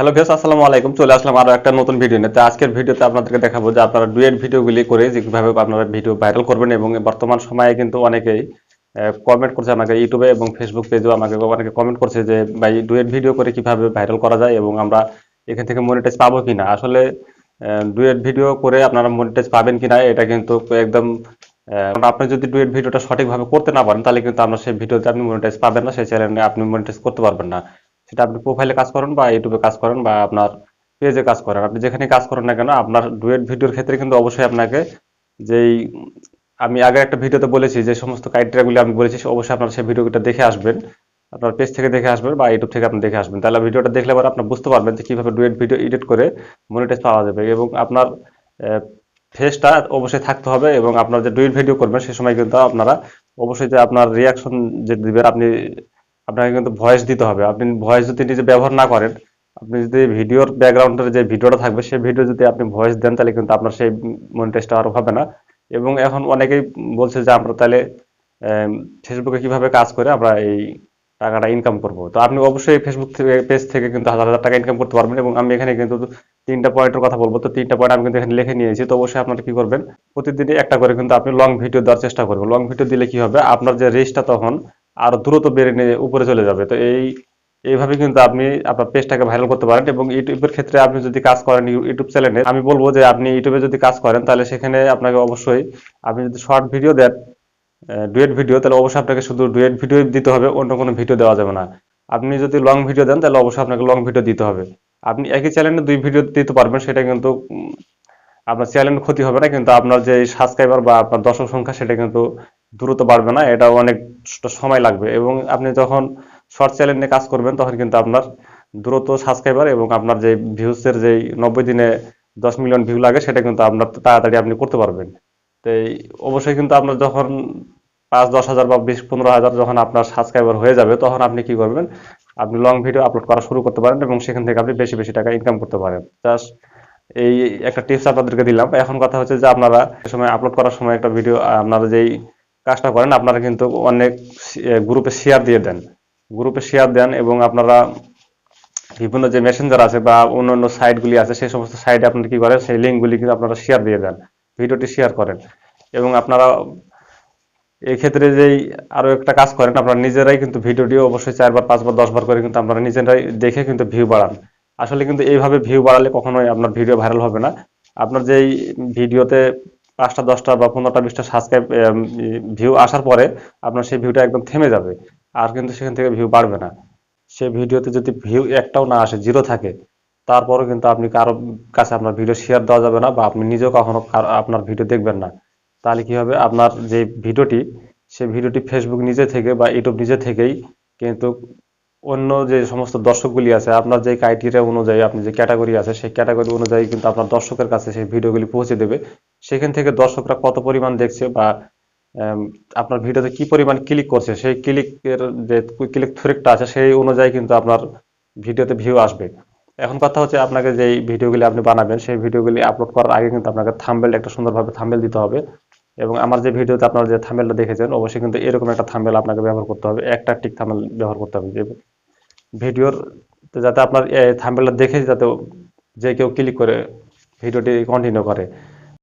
Hello views আসসালামু আলাইকুম। চলে আসলাম আরও একটা নতুন ভিডিও নিয়ে। তো আজকের ভিডিওতে আপনাদেরকে দেখাবো যে আপনারা ডুয়েট ভিডিওগুলি করে যে কীভাবে আপনারা ভিডিও ভাইরাল করবেন এবং বর্তমান সময়ে কিন্তু অনেকেই কমেন্ট করছে আমাকে ইউটিউবে এবং ফেসবুক পেজেও আমাকে অনেকে কমেন্ট করছে যে, ভাই ডুয়েট ভিডিও করে কীভাবে ভাইরাল করা যায় এবং আমরা এখান থেকে মনিটাইজ পাবো কিনা? আসলে ডুয়েট ভিডিও করে আপনারা মনিটাইজ পাবেন কিনা, এটা কিন্তু একদম আপনি যদি ডুয়েট ভিডিওটা সঠিকভাবে করতে না পারেন, তাহলে কিন্তু আমরা সেই ভিডিওতে আপনি মনিটাইজ পাবেন না, সেই চ্যানেলে আপনি মনিটাইজ করতে পারবেন না। সেটা আপনি প্রোফাইলে কাজ করেন বা ইউটিউবে কাজ করেন বা আপনার পেজে কাজ করেন। আপনি যেখানে কাজ করেন না কেন, আপনার ডুয়েট ভিডিওর ক্ষেত্রে কিন্তু অবশ্যই আপনাকে যেই, আমি আগে একটা ভিডিওতে বলেছি, যে সমস্ত ক্রাইটেরিয়াগুলি আমি বলেছি, অবশ্যই আপনারা সেই ভিডিওটা দেখে আসবেন। আপনার পেজ থেকে দেখে আসবেন বা ইউটিউব থেকে আপনি দেখে আসবেন। তাহলে ভিডিওটা দেখলে পরে আপনি বুঝতে পারবেন যে কীভাবে ডুয়েট ভিডিও এডিট করে মনিটাইজ পাওয়া যাবে এবং আপনার ফেসটা অবশ্যই থাকতে হবে এবং আপনার যে ডুয়েট ভিডিও করবেন, সে সময় কিন্তু আপনারা অবশ্যই যে আপনার রিয়াকশন যে দিবেন, আপনি আপনাকে কিন্তু ভয়েস দিতে হবে। আপনি ভয়েস যদি নিজে ব্যবহার না করেন, আপনি যদি ভিডিওর ব্যাকগ্রাউন্ডের যে ভিডিওটা থাকবে, সেই ভিডিও যদি আপনি ভয়েস দেন, তাহলে কিন্তু আপনার সেই মনিটাইজটা আর হবে না। এবং এখন অনেকেই বলছে যে, আমরা তাহলে ফেসবুকে কীভাবে কাজ করে আমরা এই টাকাটা ইনকাম করব? তো আপনি অবশ্যই ফেসবুক থেকে পেজ থেকে কিন্তু হাজার হাজার টাকা ইনকাম করতে পারবেন এবং আমি এখানে কিন্তু তিনটা পয়েন্টের কথা বলব। তো তিনটা পয়েন্ট আমি কিন্তু এখানে লিখে নিয়েছি। তো অবশ্যই আপনারা কি করবেন, প্রতিদিনই একটা করে কিন্তু আপনি লং ভিডিও দেওয়ার চেষ্টা করবেন। লং ভিডিও দিলে কি হবে? আপনার যে রেসটা তখন আরও দ্রুত বেড়ে নিয়ে উপরে চলে যাবে। তো এই, এইভাবে কিন্তু আপনি আপনার পেজটাকে ভাইরাল করতে পারেন এবং ইউটিউবের ক্ষেত্রে আপনি যদি কাজ করেন ইউটিউব চ্যানেলে আমি বলব যে আপনি ইউটিউবে যদি কাজ করেন, তাহলে সেখানে আপনাকে অবশ্যই আপনি যদি শর্ট ভিডিও দেন ডুয়েট ভিডিও তাহলে অবশ্যই আপনাকে শুধু ডুয়েট ভিডিও দিতে হবে, অন্য কোনো ভিডিও দেওয়া যাবে না। আপনি যদি লং ভিডিও দেন, তাহলে অবশ্যই আপনাকে লং ভিডিও দিতে হবে। আপনি একই চ্যানেলে দুই ভিডিও দিতে পারবেন, সেটা কিন্তু আপনার চ্যানেল ক্ষতি হবে না, কিন্তু আপনার যে সাবস্ক্রাইবার বা আপনার দর্শক সংখ্যা, সেটা কিন্তু দ্রুত বাড়বে না এটা অনেক সময় লাগবে। এবং আপনি যখন শর্ট চ্যানেল কাজ করবেন, তখন কিন্তু আপনার দ্রুত সাবস্ক্রাইবার এবং আপনার যে ভিউসের যে নব্বই দিনে দশ মিলিয়ন ভিউ লাগে, সেটা কিন্তু আপনার তাড়াতাড়ি আপনি করতে পারবেন। তো এই অবশ্যই কিন্তু আপনার যখন পাঁচ, দশ হাজার বা বিশ, পনেরো হাজার যখন আপনার সাবস্ক্রাইবার হয়ে যাবে, তখন আপনি কি করবেন? আপনি লং ভিডিও আপলোড করা শুরু করতে পারেন এবং সেখান থেকে আপনি বেশি বেশি টাকা ইনকাম করতে পারেন। জাস্ট এই একটা টিপস আপনাদেরকে দিলাম। এখন কথা হচ্ছে যে আপনারা সময় আপলোড করার সময় একটা ভিডিও আপনারা যেই কাজটা করেন, আপনারা কিন্তু অনেক গ্রুপে শেয়ার দিয়ে দেন। গ্রুপে শেয়ার দেন এবং আপনারা বিভিন্ন যে মেসেঞ্জার আছে বা অন্য অন্য সাইটগুলি আছে, সেই সমস্ত সাইটে আপনারা কি করেন, সেই লিঙ্কগুলি কিন্তু আপনারা শেয়ার দিয়ে দেন, ভিডিওটি শেয়ার করেন। এবং আপনারা ক্ষেত্রে যেই আরও একটা কাজ করেন, আপনারা নিজেরাই কিন্তু ভিডিওটি অবশ্যই চারবার, পাঁচবার, দশবার করে কিন্তু আপনারা নিজেরাই দেখে কিন্তু ভিউ বাড়ান। আসলে কিন্তু এইভাবে ভিউ বাড়ালে কখনোই আপনার ভিডিও ভাইরাল হবে না। আপনার যেই ভিডিওতে পাঁচটা, দশটা বা পনেরোটা, বিশটা সাবস্ক্রাইব ভিউ আসার পরে আপনার সেই ভিউটা একদম থেমে যাবে। আর কিন্তু সেখান থেকে ভিউ বাড়বে না। সেই ভিডিওতে যদি ভিউ একটাও না আসে জিরো থাকে, তারপরেও কিন্তু আপনি কারও কাছে আপনার ভিডিও শেয়ার দেওয়া যাবে না বা আপনি নিজেও কখনো আপনার ভিডিও দেখবেন না। তাহলে কি হবে? আপনার যে ভিডিওটি সেই ভিডিওটি ফেসবুক নিজে থেকে বা ইউটিউব নিজে থেকেই কিন্তু অন্য যে সমস্ত দর্শকগুলি আছে, আপনার যে ক্রাইটেরিয়া অনুযায়ী, আপনি যে ক্যাটাগরি আছে, সেই ক্যাটাগরি অনুযায়ী কিন্তু আপনার দর্শকের কাছে সেই ভিডিওগুলি পৌঁছে দেবে। সেখান থেকে দর্শকরা কত পরিমাণ দেখছে বা আপনার ভিডিওতে কি পরিমাণ ক্লিক করছে, সেই ক্লিকের যে ক্লিক থ্রেটটা আছে, সেই অনুযায়ী কিন্তু আপনার ভিডিওতে ভিউ আসবে। এখন কথা হচ্ছে আপনাকে যে ভিডিওগুলি আপনি বানাবেন, সেই ভিডিওগুলি আপলোড করার আগে কিন্তু আপনাকে থাম্বেল একটা সুন্দরভাবে থাম্বেল দিতে হবে। এবং আমার যে ভিডিওতে আপনারা যে থাম্বেলটা দেখেছেন, অবশ্যই কিন্তু এরকম একটা থাম্বেল আপনাকে ব্যবহার করতে হবে, একটা টিক থাম্বেল ব্যবহার করতে হবে। যে ভিডিওর যাতে আপনার থাম্বেলটা দেখে যাতে যে কেউ ক্লিক করে, ভিডিওটি কন্টিনিউ করে।